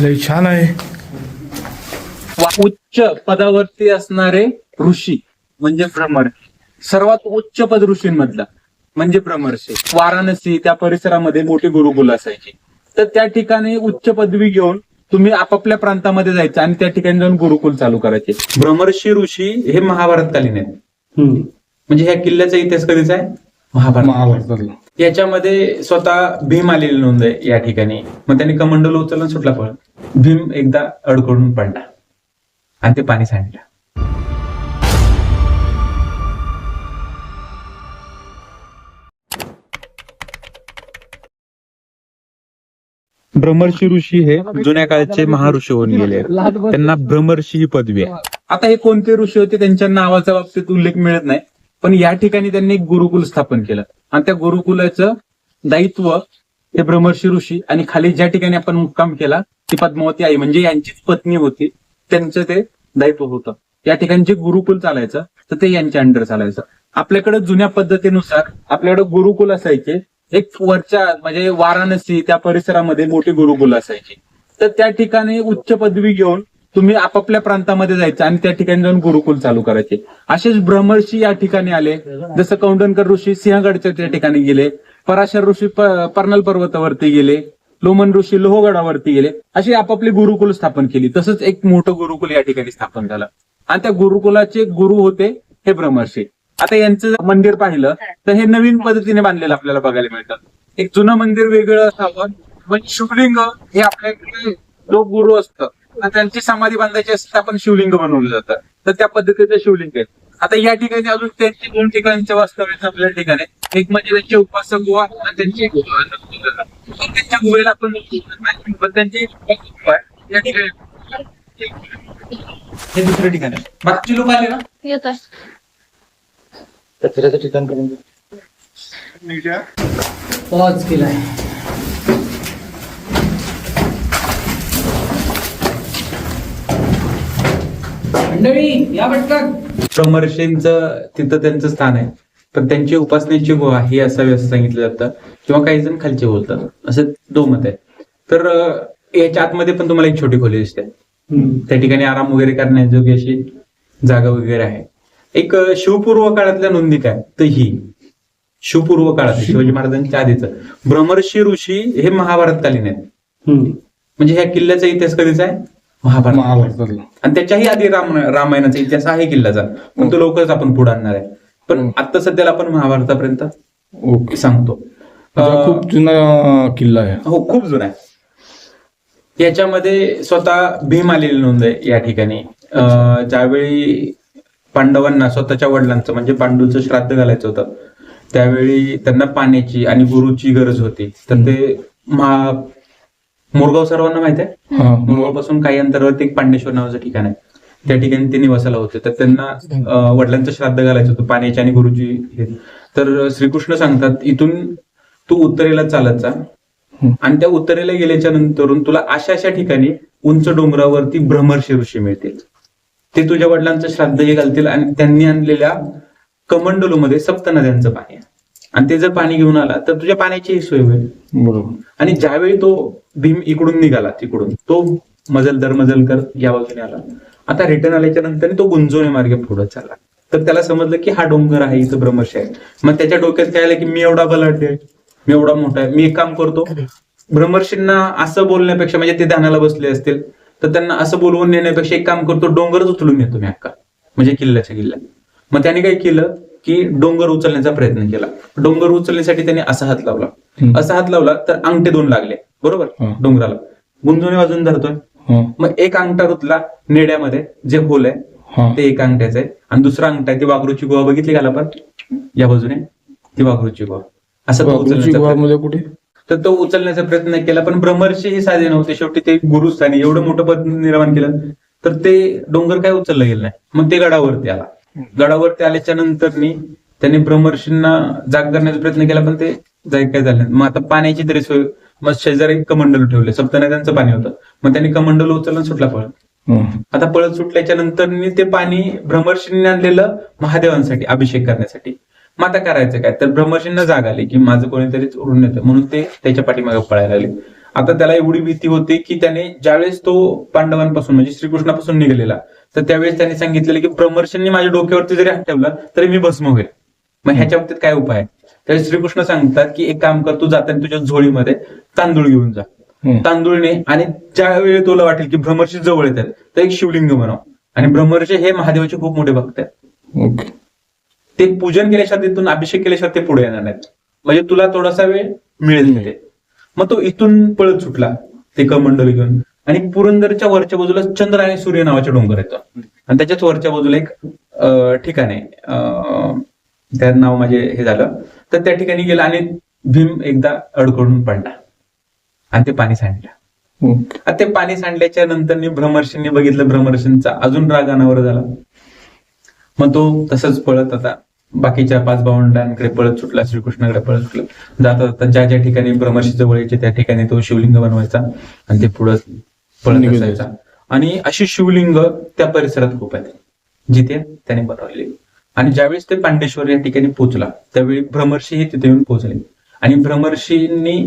लय छान आहे. उच्च पदावरती असणारे ऋषी म्हणजे भ्रमर. सर्वात उच्च पद ऋषींमधला म्हणजे भ्रमर्षी वाराणसी त्या परिसरामध्ये मोठी गुरुकुल असायची. तर त्या ठिकाणी उच्च पदवी घेऊन तुम्ही आपापल्या प्रांतामध्ये जायचं आणि त्या ठिकाणी जाऊन गुरुकुल चालू करायचे. भ्रमर्षी ऋषी हे महाभारतकालीन आहेत. म्हणजे ह्या किल्ल्याचा इतिहास कधीचा आहे? महाभारत. महाभारतातला. याच्यामध्ये स्वतः भीम आलेली नोंद आहे या ठिकाणी. मग त्यांनी कमंडल उचलला आणि सुटला पळ. भीम एकदा अडकडून पडला. आणि ते पाणी सांडलं. ब्रह्मर्षी ऋषी हे जुन्या काळचे महाऋषी होऊन गेले. त्यांना ब्रह्मर्षी ही पदवी आहे. आता हे कोणते ऋषी होते? त्यांच्या नावाच्या बाबतीत उल्लेख मिळत नाही. पण या ठिकाणी त्यांनी एक गुरुकुल स्थापन केलं. आणि त्या गुरुकुलाचं दायित्व हे ब्रह्मर्षी ऋषी आणि खाली ज्या ठिकाणी आपण मुक्काम केला ती पद्मावती आई म्हणजे यांचीच पत्नी होती. त्यांचं ते दायित्व होतं. या ठिकाणी जे गुरुकुल चालायचं तर ते यांच्या अंडर चालायचं. आपल्याकडे जुन्या पद्धतीनुसार आपल्याकडे गुरुकुल असायचे. एक वरच्या म्हणजे वाराणसी त्या परिसरामध्ये मोठी गुरुकुल असायची. तर त्या ठिकाणी उच्च पदवी घेऊन तुम्ही आपापल्या प्रांतामध्ये जायचं आणि त्या ठिकाणी जाऊन गुरुकुल चालू करायचे. असेच ब्रह्मर्षी या ठिकाणी आले. जसं कौंडणकर ऋषी सिंहगडच्या त्या ठिकाणी गेले. पराशर ऋषी पर्नल पर्वतावरती गेले. लोमन ऋषी लोहगडावरती गेले. अशी आपापली गुरुकुल स्थापन केली. तसंच एक मोठं गुरुकुल या ठिकाणी स्थापन झालं. आणि त्या गुरुकुलाचे गुरु होते हे ब्रह्मर्षी. आता यांचं मंदिर पाहिलं तर हे नवीन पद्धतीने बांधलेलं आपल्याला बघायला मिळतं. एक जुनं मंदिर वेगळं असावं. पण शिवलिंग हे आपल्याकडे जो गुरु असतं. तर त्यांची समाधी बांधायची असते तर आपण शिवलिंग बनवलं जातं. तर त्या पद्धतीचं शिवलिंग आहे. आता या ठिकाणी अजून त्यांची दोन ठिकाणचे वास्तव्य आपल्या ठिकाणी. एक म्हणजे त्यांचे उपासक गुहा आणि त्यांची त्यांच्या गुहेला आपण पण त्यांची. या ठिकाणी. हे दुसरं ठिकाण आहे. बाकीचे लोक आले ना? येत आहे. कचऱ्याचं ठिकाण करून पॉज केलाय. मंडळी या पटकन ब्रह्मर्षींचं तिथं त्यांचं स्थान आहे. पण त्यांची उपासनेची गुहा ही असावी असं सांगितलं जातं. किंवा काही जण खालचे बोलतात. असं दोमत आहे. तर याच्या आतमध्ये पण तुम्हाला एक छोटी खोली दिसते. त्या ठिकाणी आराम वगैरे करण्याजोगी अशी जागा वगैरे आहे. एक शिवपूर्व काळातल्या नोंदी काय तर ही. शिवपूर्व काळात शिवाजी महाराजांच्या आधीच. ब्रह्मर्षी ऋषी हे महाभारतकालीन आहेत. म्हणजे ह्या किल्ल्याचा इतिहास कधीचा आहे? महाभारत. महाभारतातला. आणि त्याच्याही आधी राम रामायणाचा इतिहास आहे किल्ल्याचा. पण तो लवकरच आपण पुढे आणणार आहे. पण आता सध्याला आपण महाभारतापर्यंत ओके. सांगतो. म्हणजे अं, खूप जुना किल्ला आहे. हो खूप जुना आहे. याच्यामध्ये स्वतः भीम आलेली नोंद आहे या ठिकाणी. अं, ज्यावेळी पांडवांना स्वतःच्या वडिलांचं म्हणजे पांडूचं श्राद्ध घालायचं होतं त्यावेळी त्यांना पाण्याची आणि गुरुची गरज होती. तर ते महा मोरगाव सर्वांना माहीत आहे. मुंबईपासून काही अंतरावरती एक पांडेश्वर नावाचं ठिकाण आहे. त्या ठिकाणी ते निवासाला होते. तर त्यांना वडिलांचं श्राद्ध घालायचं होतं पाण्याची आणि गुरुची हे. तर श्रीकृष्ण सांगतात इथून तू उत्तरेला चालत जा. आणि त्या उत्तरेला गेल्याच्या नंतरून तुला अशा अशा ठिकाणी उंच डोंगरावरती भ्रमर्षी ऋषी मिळतील. ते तुझ्या वडिलांचं श्राद्ध हे घालतील आणि त्यांनी आणलेल्या कमंडलूमध्ये सप्त नद्यांचं पाणी आहे. आणि ते जर पाणी घेऊन आला तर तुझ्या पाण्याची सोय होईल. बरोबर. आणि ज्यावेळी तो भीम इकडून निघाला तिकडून तो मजल दर मजल कर या बाजूने आला. आता रिटर्न आल्याच्यानंतर तो गुंजोने मार्गे पुढे चालला. तर त्याला समजलं की हा डोंगर आहे इथं ब्रह्मर्षी आहे. मग त्याच्या डोक्यात काय आलं की मी एवढा बलाढ्य आहे मी एवढा मोठा आहे मी एक काम करतो. ब्रह्मर्षींना असं बोलण्यापेक्षा म्हणजे ते ध्यानाला बसले असतील तर त्यांना असं बोलवून नेण्यापेक्षा एक काम करतो डोंगरच उचलून येतो मी अक्का. म्हणजे किल्ल्याच्या किल्ला मग त्याने काय केलं? की डोंगर उचलण्याचा प्रयत्न केला. डोंगर उचलण्यासाठी त्याने असा हात लावला. असा हात लावला तर अंगठे दोन लागले. बरोबर. डोंगराला. गुंजोने वाजून धरतोय. मग एक अंगठा रुतला नेड्यामध्ये जे होल आहे ते एक अंगठ्याचं आहे. आणि दुसरा अंगठा आहे ती वाघरूची गुहा बघितली का आपण? या बाजूने. ती वाघरूची गुहा. असं तो उचलण्याचा कुठे? तर तो उचलण्याचा प्रयत्न केला पण ब्रह्मर्षी हे साधे नव्हते. शेवटी ते गुरुस्थानी एवढं मोठं पद निर्माण केलं. तर ते डोंगर काय उचललं गेलं नाही. मग ते गडावरती आला. गडावरती आल्याच्यानंतर त्यांनी ब्रह्मर्षींना जाग करण्याचा प्रयत्न केला पण ते जाग काय झालं. मग आता पाण्याची तरी सोय मग शेजारी कमंडल ठेवले. सप्तनद्यांचं पाणी होतं. मग त्यांनी कमंडल उचललं आणि सुटला पळ. हा. आता पळत सुटल्याच्या नंतर ते पाणी ब्रह्मर्षींनी आणलेलं महादेवांसाठी अभिषेक करण्यासाठी. मग आता करायचं काय? तर ब्रह्मर्षींना जाग आली की माझं कोणीतरी उडून येतं म्हणून ते त्याच्या पाठीमागे पळायला लागले. आता त्याला एवढी भीती होती की त्याने ज्यावेळेस तो पांडवांपासून म्हणजे श्रीकृष्णापासून निघालेला तर त्यावेळेस त्याने सांगितलेलं की ब्रह्मर्षींनी माझ्या डोक्यावरती जरी हात ठेवला तरी मी भस्म होईल. मग ह्याच्या बाबतीत काय उपाय? त्यावेळेस श्रीकृष्ण सांगतात की एक काम कर तू जाताना तुझ्या झोळीमध्ये तांदूळ घेऊन जा. तांदूळने आणि ज्या वेळी तुला वाटेल की ब्रह्मर्षी जवळ येतात तर एक शिवलिंग बनव. आणि ब्रह्मर्षी हे महादेवाचे खूप मोठे भक्त आहेत. ते पूजन केल्याशिवाय तिथून अभिषेक केल्याशिवाय ते पुढे येणार नाहीत. म्हणजे तुला थोडासा वेळ मिळेल मग तो इथून पळत सुटला ते कमंडल घेऊन. आणि पुरंदरच्या वरच्या बाजूला चंद्र आणि सूर्य नावाचा डोंगर येतो आणि त्याच्याच वरच्या बाजूला एक ठिकाण आहे. त्या नाव माझे हे झालं. तर त्या ठिकाणी गेला आणि भीम एकदा अडकडून पडला. आणि ते पाणी सांडलं. आता ते पाणी सांडल्याच्या नंतर भ्रमर्षींनी बघितलं भ्रमर्षींचा अजून राग अनावर झाला. मग तो तसंच पळत आता बाकीच्या पाच भावंडांकडे पळत सुटला श्रीकृष्णाकडे पळत सुटला. जाता जाता ज्या ज्या ठिकाणी भ्रमर्षी जवळ यायचे त्या ठिकाणी तो शिवलिंग बनवायचा आणि ते पुढं पळत असायचा. आणि अशी शिवलिंग त्या परिसरात खूप आहेत जिथे त्याने बनवलेली. आणि ज्यावेळेस ते पांडेश्वर या ठिकाणी पोहोचला त्यावेळी भ्रमर्षी हे तिथे येऊन पोहोचले. आणि भ्रमर्षींनी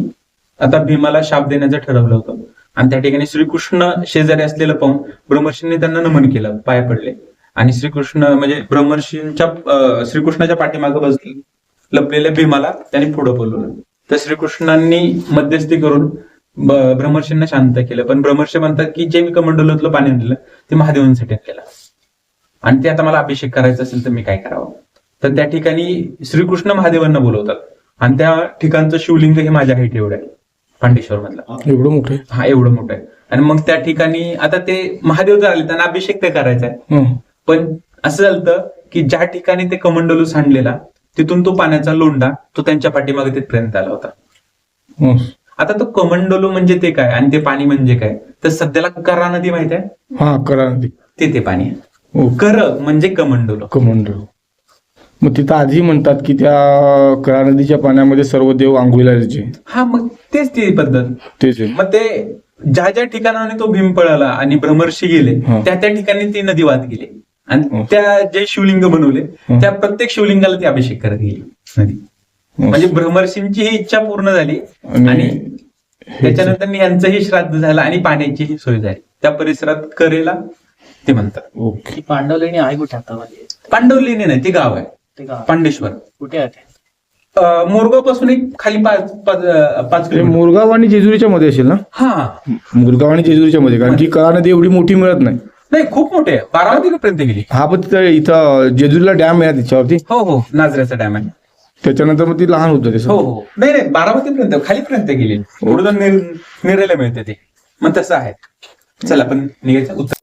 आता भीमाला शाप देण्याचं ठरवलं होतं. आणि त्या ठिकाणी श्रीकृष्ण शेजारी असलेलं पाहून ब्रह्मर्षींनी त्यांना नमन केलं पाय पडले. आणि श्रीकृष्ण म्हणजे ब्रह्मर्षींच्या श्रीकृष्णाच्या पाठीमागं बसले लपलेल्या भीमाला त्यांनी पुढं बोलवलं. तर श्रीकृष्णांनी मध्यस्थी करून ब्रह्मर्षींना शांत केलं. पण ब्रह्मर्षी म्हणतात की जे मी कमंडलोतलं पाणी आणलं ते महादेवांसाठी केलं. आणि ते आता मला अभिषेक करायचा असेल तर मी काय करावं? तर त्या ठिकाणी श्रीकृष्ण महादेवांना बोलवतात. आणि त्या ठिकाणचं शिवलिंग हे माझ्या हाईट एवढं आहे पांडेश्वर मधलं एवढं मोठं हा एवढं मोठं आहे. आणि मग त्या ठिकाणी आता ते महादेव जर आले त्यांना अभिषेक ते करायचा आहे. पण असं झालं की ज्या ठिकाणी ते कमंडलू सांडलेला तिथून तो पाण्याचा लोंढा तो त्यांच्या पाठीमागे तिथपर्यंत आला होता. हं. आता तो कमंडलू म्हणजे ते काय आणि ते पाणी म्हणजे काय? तर सध्याला करा नदी माहिती आहे? हा करा नदी. ते ते पाणी ओके कर म्हणजे कमंडलू. कमंडल. मग तिथं आधी म्हणतात की त्या करा नदीच्या पाण्यामध्ये सर्व देव आंघोळीला यायचे हा मग तेच ती पद्धत. तेच मग ते ज्या ज्या ठिकाणाने तो भीम पळाला आणि भ्रमर्षी गेले हा. त्या त्या ठिकाणी ती नदी वाहत गेली. आणि. त्या जे शिवलिंग बनवले. त्या प्रत्येक शिवलिंगाला ती अभिषेक करत गेली. नदी. म्हणजे भ्रमर्षींची ही इच्छा पूर्ण झाली आणि त्याच्यानंतर यांचंही श्राद्ध झालं आणि पाण्याचीही सोय झाली. त्या परिसरात करेला ते म्हणतात. पांडवलेणी आहे कुठे आता म्हणजे? पांडवलीने नाही ते गाव आहे. ते गाव. पांडेश्वर. कुठे आहे मोरगावपासून एक खाली पाच पाच मुरगाव आणि जेजुरीच्या मध्ये असेल ना? हा. मुरगाव आणि जेजुरीच्या मध्ये कारण की करा नदी एवढी मोठी मिळत नाही. नाही खूप मोठे आहे. बारामती पर्यंत गेली? हा पण तिथं इथं जेजुरीला डॅम आहे ना तिच्यावरती? हो हो. नाजऱ्याचा डॅम आहे. त्याच्यानंतर मग ती लहान होतं ते हो हो. नाही नाही. बारामती पर्यंत खालीपर्यंत गेली. पुढे जाऊन निर- निरायला मिळते ते. मग तसं आहे. चला आपण निघायचं. उत्तर